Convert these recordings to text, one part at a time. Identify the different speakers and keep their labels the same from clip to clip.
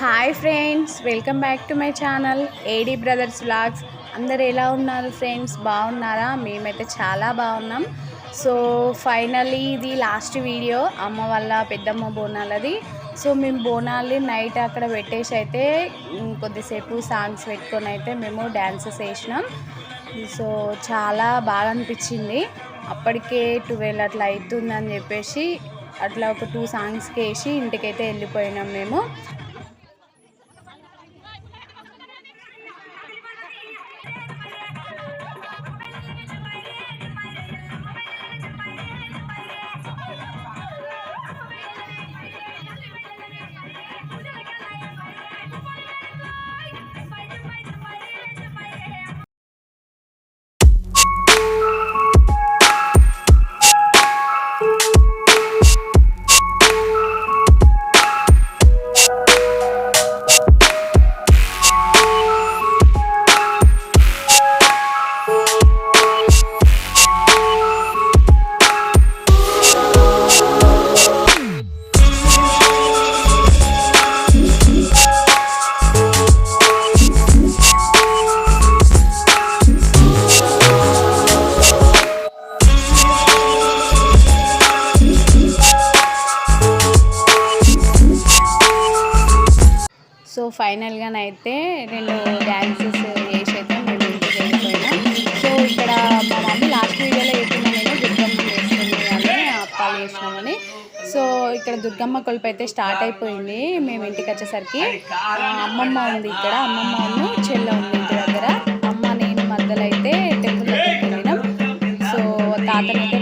Speaker 1: Hi friends welcome back to my channel AD brothers vlogs. అందరు ఎలా ఉన్నారు friends? బాగున్నారా? మేమైతే చాలా బాగున్నాం. సో ఫైనలీ ఇది లాస్ట్ వీడియో. అమ్మ వాళ్ళ పెద్దమ్మ బోనాలది. సో మేము బోనాలు నైట్ అక్కడ పెట్టేసి అయితే కొద్దిసేపు సాంగ్స్ పెట్టుకొని అయితే మేము డ్యాన్సెస్ వేసినాం. సో చాలా బాగా అనిపించింది. అప్పటికే ట్వెల్వ్ అట్లా అవుతుందని చెప్పేసి అట్లా ఒక టూ సాంగ్స్కి వేసి ఇంటికైతే వెళ్ళిపోయినాం మేము. ఫైనల్గానైతే రెండు డ్యాన్సెస్ చేసి అయితే మేము ఇంటికి వెళ్ళిపోయినాం సో ఇక్కడ మా మమ్మీ లాస్ట్ వీడియోలో చెప్పిన నేను దుర్గమ్మ చేస్తుంది అని అప్పాలు చేసినామని సో ఇక్కడ దుర్గమ్మ కొలుపు అయితే స్టార్ట్ అయిపోయింది. మేము ఇంటికి వచ్చేసరికి అమ్మమ్మ ఉంది ఇక్కడ అమ్మమ్మ ఉన్న చెల్ల ఉంది ఇంటి దగ్గర. అమ్మ నేను మధ్యలో అయితే టెంపుల్ దగ్గరికి వెళ్ళినాం. సో తాతనైతే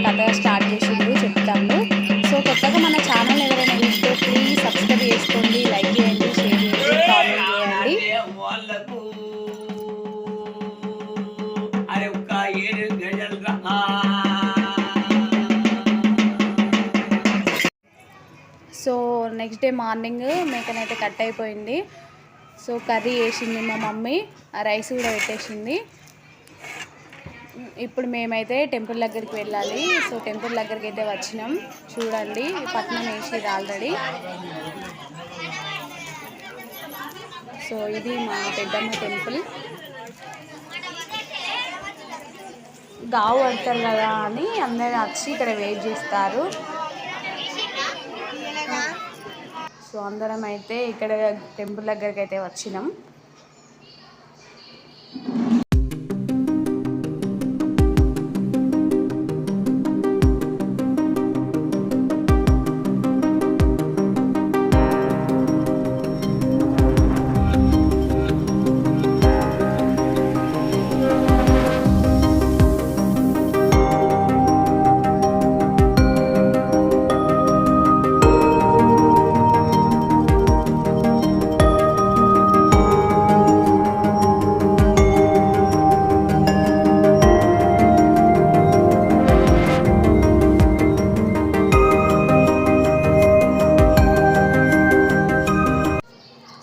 Speaker 1: నెక్స్ట్ డే మార్నింగ్ మేకనైతే కట్ అయిపోయింది. సో కర్రీ వేసింది మా మమ్మీ. ఆ రైస్ కూడా పెట్టేసింది. ఇప్పుడు మేమైతే టెంపుల్ దగ్గరికి వెళ్ళాలి. సో టెంపుల్ దగ్గరికి అయితే వచ్చినాం. చూడండి పట్నం వేసిరు ఆల్రెడీ సో ఇది మా పెద్దమ్మ టెంపుల్ గావు పడతారు కదా అని అందరు వచ్చి ఇక్కడ వెయిట్ చేస్తారు. సో అందరం అయితే ఇక్కడ టెంపుల్ దగ్గరికి అయితే వచ్చినాం.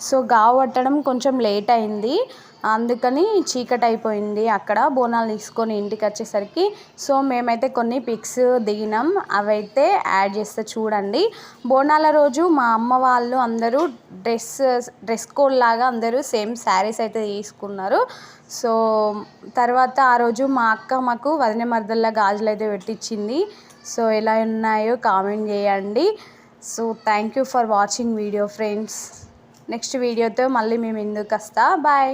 Speaker 1: సో గావట్టడం కొంచెం లేట్ అయింది. అందుకని చీకటి అయిపోయింది అక్కడ. బోనాలు తీసుకొని ఇంటికి వచ్చేసరికి సో మేమైతే కొన్ని పిక్స్ దిగినాం. అవైతే యాడ్ చేస్తే చూడండి. బోనాల రోజు మా అమ్మ వాళ్ళు అందరూ డ్రెస్ డ్రెస్ కోడ్ లాగా అందరూ సేమ్ శారీస్ అయితే తీసుకున్నారు. సో తర్వాత ఆ రోజు మా అక్క మాకు వదిన మరదల్లా గాజులు అయితే పెట్టించింది సో ఎలా ఉన్నాయో కామెంట్ చేయండి. So thank you for watching video friends. Next వీడియోతో మళ్ళీ మేము ఎందుకు వస్తా. బాయ్.